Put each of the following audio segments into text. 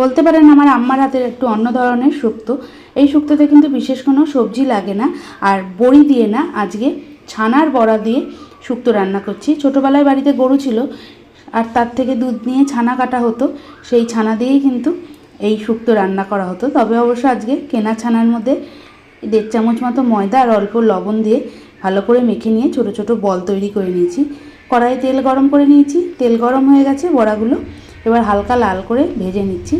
বলতে পারেন আমার আম্মার হাতের একটু অন্য ধরনের শুক্তো। এই শুক্তোতে কিন্তু বিশেষ কোনো সবজি লাগে না আর বড়ি দিয়ে না, আজকে ছানার বড়া দিয়ে শুক্তো রান্না করছি। ছোটোবেলায় বাড়িতে গরু ছিল আর তার থেকে দুধ নিয়ে ছানা কাটা হতো, সেই ছানা দিয়েই কিন্তু এই শুক্তো রান্না করা হতো। তবে অবশ্য আজকে কেনা ছানার মধ্যে দেড় চামচ মতো ময়দা আর অল্প লবণ দিয়ে ভালো করে মেখে নিয়ে ছোট ছোট বল তৈরি করে নিয়েছি। কড়াইয়ে তেল গরম করে নিয়েছি। তেল গরম হয়ে গেছে, বড়াগুলো এবার হালকা লাল করে ভেজে নিচ্ছি।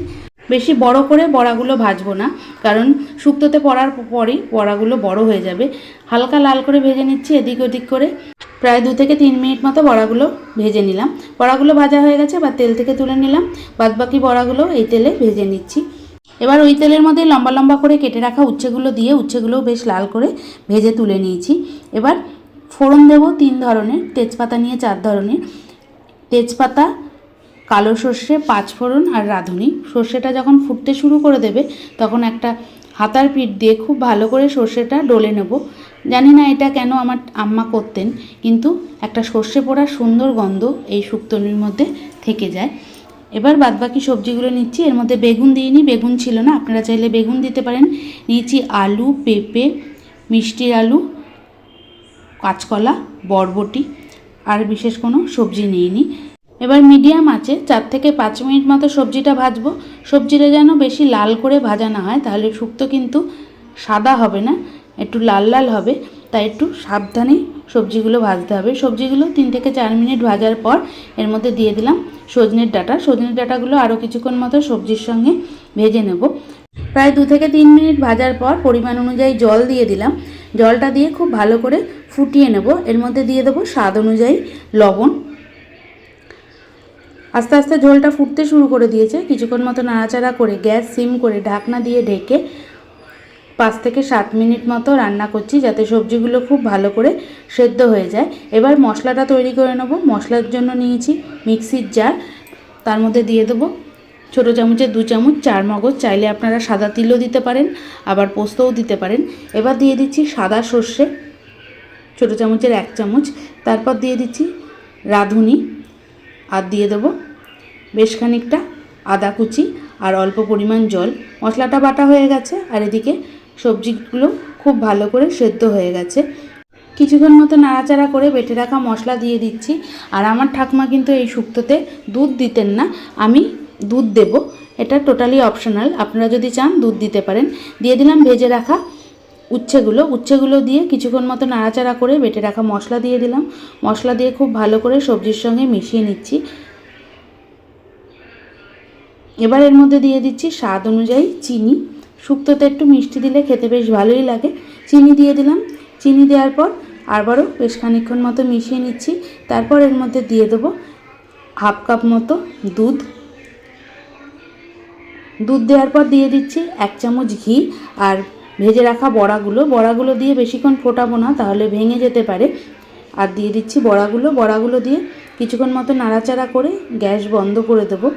বেশি বড় করে বড়াগুলো ভাজবো না, কারণ শুক্তোতে পড়ার পরই বড়াগুলো বড় হয়ে যাবে। হালকা লাল করে ভেজে নিচ্ছি এদিক ওদিক করে। প্রায় দু থেকে তিন মিনিট মতো বড়াগুলো ভেজে নিলাম। বড়াগুলো ভাজা হয়ে গেছে বা তেল থেকে তুলে নিলাম। বাদবাকি বড়াগুলো এই তেলে ভেজে নিচ্ছি। এবার ওই তেলের মধ্যে লম্বা লম্বা করে কেটে রাখা উচ্ছেগুলো দিয়ে উচ্ছেগুলোও বেশ লাল করে ভেজে তুলে নিয়েছি। এবার ফোড়ন দেব তিন ধরনের, তেজপাতা নিয়ে চার ধরনের। তেজপাতা কালো সর্ষে পাঁচফোড়ন আর রাঁধুনি। সর্ষেটা যখন ফুটতে শুরু করে দেবে, তখন একটা হাতার পিঠ দিয়ে খুব ভালো করে সর্ষেটা ডলে নেব। জানি না এটা কেন আমার আম্মা করতেন, কিন্তু একটা সর্ষে পোড়ার সুন্দর গন্ধ এই শুক্তনির মধ্যে থেকে যায়। এবার বাদবাকি সবজিগুলো নিচ্ছি। এর মধ্যে বেগুন দিইনি, বেগুন ছিল না। আপনারা চাইলে বেগুন দিতে পারেন। নিয়েছি আলু, পেঁপে মিষ্টির আলু, কাঁচকলা, বরবটি, আর বিশেষ কোনো সবজি নিইনি। এবার মিডিয়াম আছে, চার থেকে পাঁচ মিনিট মতো সবজিটা ভাজবো। সবজিটা যেন বেশি লাল করে ভাজা না হয়, তাহলে শুক্তো কিন্তু সাদা হবে না, একটু লাল লাল হবে, তাই একটু সাবধানে সবজিগুলো ভাজতে হবে। সবজিগুলো তিন থেকে চার মিনিট ভাজার পর এর মধ্যে দিয়ে দিলাম সজনের ডাটা। সজনের ডাঁটাগুলো আরও কিছুক্ষণ মতো সবজির সঙ্গে ভেজে নেব। প্রায় দু থেকে তিন মিনিট ভাজার পর পরিমাণ অনুযায়ী জল দিয়ে দিলাম। জলটা দিয়ে খুব ভালো করে ফুটিয়ে নেব। এর মধ্যে দিয়ে দেবো স্বাদ অনুযায়ী লবণ। আস্তে আস্তে ঝোলটা ফুটতে শুরু করে দিয়েছে। কিছুক্ষণ মতো নাড়াচাড়া করে গ্যাস, সিম করে ঢাকনা দিয়ে ঢেকে পাঁচ থেকে সাত মিনিট মতো রান্না করছি যাতে সবজিগুলো খুব ভালো করে সেদ্ধ হয়ে যায়। এবার মশলাটা তৈরি করে নেব। মশলার জন্য নিয়েছি মিক্সির জার। তার মধ্যে দিয়ে দেবো ছোটো চামচের দু চামচ চার মগজ। চাইলে আপনারা সাদা তিলও দিতে পারেন, আবার পোস্তও দিতে পারেন। এবার দিয়ে দিচ্ছি সাদা সর্ষে, ছোটো চামচের এক চামচ। তারপর দিয়ে দিচ্ছি রাঁধুনি। আর দিয়ে দেবো বেশ খানিকটা আদা কুচি আর অল্প পরিমাণ জল। মশলাটা বাটা হয়ে গেছে আর এদিকে সবজিগুলো খুব ভালো করে সেদ্ধ হয়ে গেছে। কিছুক্ষণ মতো নাড়াচাড়া করে বেটে রাখা মশলা দিয়ে দিচ্ছি। আর আমার ঠাকুমা কিন্তু এই শুক্তোতে দুধ দিতেন না, আমি দুধ দেব। এটা টোটালি অপশনাল আপনারা যদি চান দুধ দিতে পারেন। দিয়ে দিলাম ভেজে রাখা উচ্ছেগুলো উচ্ছেগুলো দিয়ে কিছুক্ষণ মতো নাড়াচাড়া করে বেটে রাখা মশলা দিয়ে দিলাম। মশলা দিয়ে খুব ভালো করে সবজির সঙ্গে মিশিয়ে নিচ্ছি। এবার এর মধ্যে দিয়ে দিচ্ছি স্বাদ অনুযায়ী চিনি। শুক্তোতে একটু মিষ্টি দিলে খেতে বেশ ভালোই লাগে। চিনি দিয়ে দিলাম। চিনি দেওয়ার পর আবারও বেশ খানিক্ষণ মতো মিশিয়ে নিচ্ছি। তারপর এর মধ্যে দিয়ে দেবো হাফ কাপ মতো দুধ। দুধ দেওয়ার পর দিয়ে দিচ্ছি এক চামচ ঘি আর ভেজে রাখা বড়াগুলো। বড়াগুলো দিয়ে বেশিক্ষণ ফোটাবো না, তাহলে ভেঙে যেতে পারে। আর দিয়ে দিচ্ছি বড়াগুলো। বড়াগুলো দিয়ে কিছুক্ষণ মতো নাড়াচাড়া করে গ্যাস বন্ধ করে দেবো।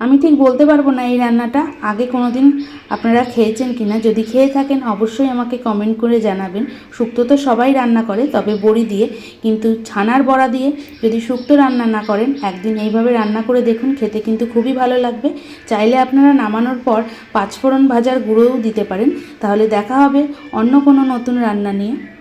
আমি ঠিক বলতে পারব না এই রান্নাটা। আগে কোনো দিন আপনারা খেয়েছেন কিনা? যদি খেয়ে থাকেন, অবশ্যই আমাকে কমেন্ট করে জানাবেন। শুক্তো তো সবাই রান্না করে, তবে বড়ি দিয়ে। কিন্তু ছানার বড়া দিয়ে যদি শুক্তো রান্না না করেন, একদিন এইভাবে রান্না করে দেখুন, খেতে কিন্তু খুবই ভালো লাগবে। চাইলে আপনারা নামানোর পর পাঁচফোড়ন ভাজার গুঁড়োও দিতে পারেন। তাহলে দেখা হবে অন্য কোনো নতুন রান্না নিয়ে।